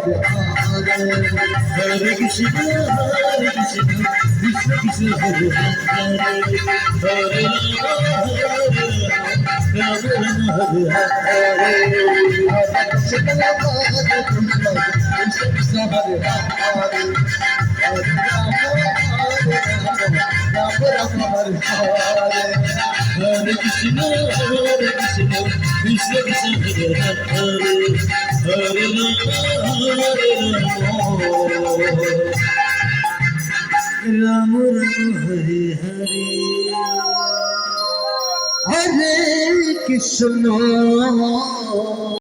Hare Krishna, Hare Krishna, Krishna Krishna, Hare Hare, Hare Rama, Hare Rama, Hare Hare. Krishna, Hare Krishna, Krishna Krishna, Hare Hare, Hare Rama, Hare Rama, Hare. Hare Ram राम हरे हरे। Hare कृष्ण